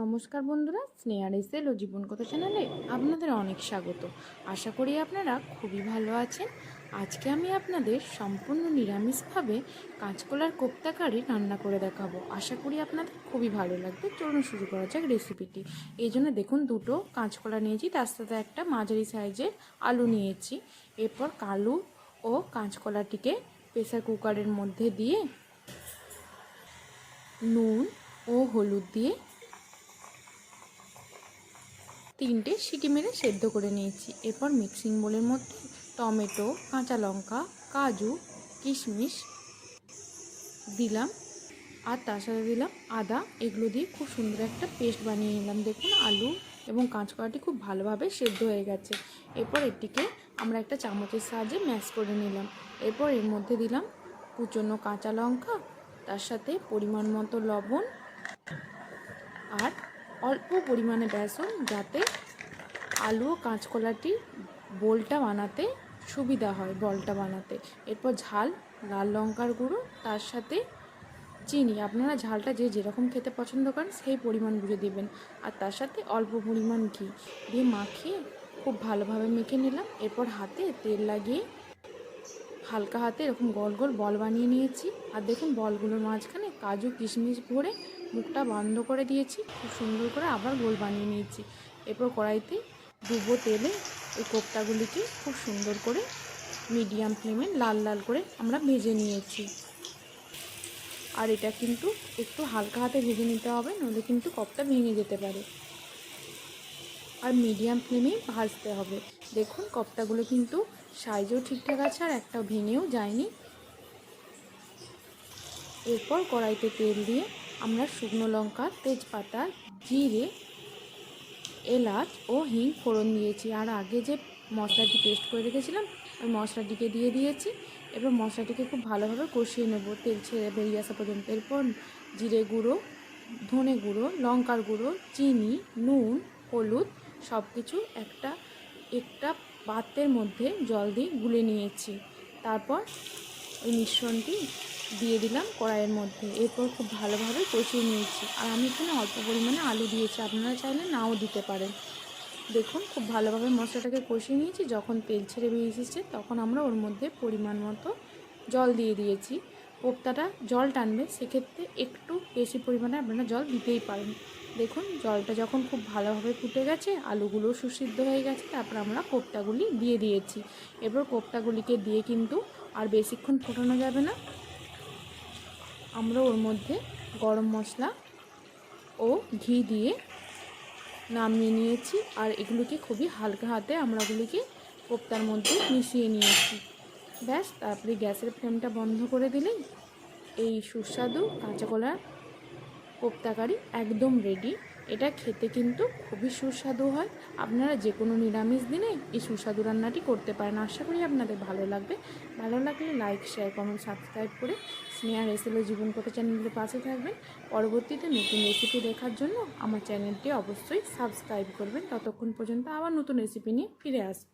নমস্কার বন্ধুরা স্নেহার এসেল ও জীবন কথা চ্যানেলে আপনাদের অনেক স্বাগত। আশা করি আপনারা খুবই ভালো আছেন। আজকে আমি আপনাদের সম্পূর্ণ নিরামিষভাবে কাঁচকলার কোপ্তা কারি রান্না করে দেখাবো। আশা করি আপনাদের খুবই ভালো লাগবে। চলুন শুরু করা যাক রেসিপিটি এই জন্য দেখুন, দুটো কাঁচকলা নিয়েছি, তার সাথে একটা মাঝারি সাইজের আলু নিয়েছি। এরপর কালু ও কাঁচকলাটিকে প্রেসার কুকারের মধ্যে দিয়ে নুন ও হলুদ দিয়ে তিনটে সিটি মেরে সেদ্ধ করে নিয়েছি। এরপর মিক্সিং বোলের মধ্যে টমেটো, কাঁচা লঙ্কা, কাজু, কিশমিশ দিলাম আর তার সাথে দিলাম আদা। এগুলো দিয়ে খুব সুন্দর একটা পেস্ট বানিয়ে নিলাম। দেখুন, আলু এবং কাঁচকলাটি খুব ভালোভাবে সেদ্ধ হয়ে গেছে। এরপর এটিকে আমরা একটা চামচের সাহায্যে ম্যাশ করে নিলাম। এরপর এর মধ্যে দিলাম কুচনো কাঁচা লঙ্কা, তার সাথে পরিমাণ মতো লবণ আর অল্প পরিমাণে বেসন যাতে আলু ও কাঁচকলাটি বোলটা বানাতে সুবিধা হয়, বলটা বানাতে। এরপর ঝাল, লাল লঙ্কার গুঁড়ো, তার সাথে চিনি। আপনারা ঝালটা যে যেরকম খেতে পছন্দ করেন, সেই পরিমাণ বুঝে দেবেন। আর তার সাথে অল্প পরিমাণ ঘি দিয়ে মাখিয়ে খুব ভালোভাবে মেখে নিলাম। এরপর হাতে তেল লাগিয়ে হালকা হাতে এরকম গোল গোল বল বানিয়ে নিয়েছি। আর দেখুন বলগুলোর মাঝখানে কাজু কিশমিশ ভরে মুখটা বন্ধ করে দিয়েছি, খুব সুন্দর করে আবার গোল বানিয়ে নিয়েছি। এরপর কড়াইতে ডুবো তেলে ওই কোপ্তাগুলিকে খুব সুন্দর করে মিডিয়াম ফ্লেমে লাল লাল করে আমরা ভেজে নিয়েছি। আর এটা কিন্তু একটু হালকা হাতে ভেজে নিতে হবে, নইলে কিন্তু কপটা ভেঙে যেতে পারে। আর মিডিয়াম ফ্লেমেই ভাজতে হবে। দেখুন কপ্তাগুলো কিন্তু সাইজও ঠিকঠাক আছে আর একটা ভেঙেও যায়নি। এরপর কড়াইতে তেল দিয়ে আমরা শুকনো লঙ্কা, তেজপাতা, জিরে, এলাচ ও হিং ফোড়ন দিয়েছি। আর আগে যে মশলাটি পেস্ট করে রেখেছিলাম, ওই মশলাটিকে দিয়ে দিয়েছি। এরপর মশলাটিকে খুব ভালোভাবে কষিয়ে নেব। তেল ছেড়ে বেরিয়ে আসা পর্যন্ত। এরপর জিরে গুঁড়ো, ধনে গুঁড়ো, লঙ্কার গুঁড়ো, চিনি, নুন, হলুদ সব কিছু একটা একটা পাত্রের মধ্যে জল দিয়ে গুলে নিয়েছি। তারপর ওই মিশ্রণটি দিয়ে দিলাম কড়াইয়ের মধ্যে। এরপর খুব ভালোভাবে কষিয়ে নিয়েছি। আর আমি এখানে অল্প পরিমাণে আলু দিয়েছি। আপনারা চাইলে নাও দিতে পারেন। দেখুন, খুব ভালোভাবে মশলাটাকে কষিয়ে নিয়েছি। যখন তেল ছেড়ে বেরিয়ে এসেছে, তখন আমরা ওর মধ্যে পরিমাণ মতো জল দিয়ে দিয়েছি। কোপ্তাটা জল টানবে, সেক্ষেত্রে একটু বেশি পরিমাণে আপনারা জল দিতেই পারেন। দেখুন, জলটা যখন খুব ভালোভাবে ফুটে গেছে আলুগুলো সুসিদ্ধ হয়ে গেছে, তারপর আমরা কোপ্তাগুলি দিয়ে দিয়েছি। এরপর কোপ্তাগুলিকে দিয়ে কিন্তু আর বেশিক্ষণ ফোটানো যাবে না। আমরা ওর মধ্যে গরম মশলা ও ঘি দিয়ে নামিয়ে নিয়েছি, আর এগুলিকে খুবই হালকা হাতে আমরা ওগুলিকে কোপ্তার মধ্যে মিশিয়ে নিয়েছি। ব্যাস, তারপরে গ্যাসের ফ্লেমটা বন্ধ করে দিলেই এই সুস্বাদু কাঁচা কলার কোপ্তাকারি একদম রেডি এটা খেতে কিন্তু খুবই সুস্বাদু হয়। আপনারা যে কোনো নিরামিষ দিনে এই সুস্বাদু রান্নাটি করতে পারেন। আশা করি আপনাদের ভালো লাগবে। ভালো লাগলে লাইক শেয়ার কমেন্ট সাবস্ক্রাইব করে স্নেহা এসেলো জীবন কথা চ্যানেলের পাশে থাকবেন। পরবর্তীতে নতুন রেসিপি দেখার জন্য আমার চ্যানেলটি অবশ্যই সাবস্ক্রাইব করবেন। ততক্ষণ পর্যন্ত আবার নতুন রেসিপি নিয়ে ফিরে আসব।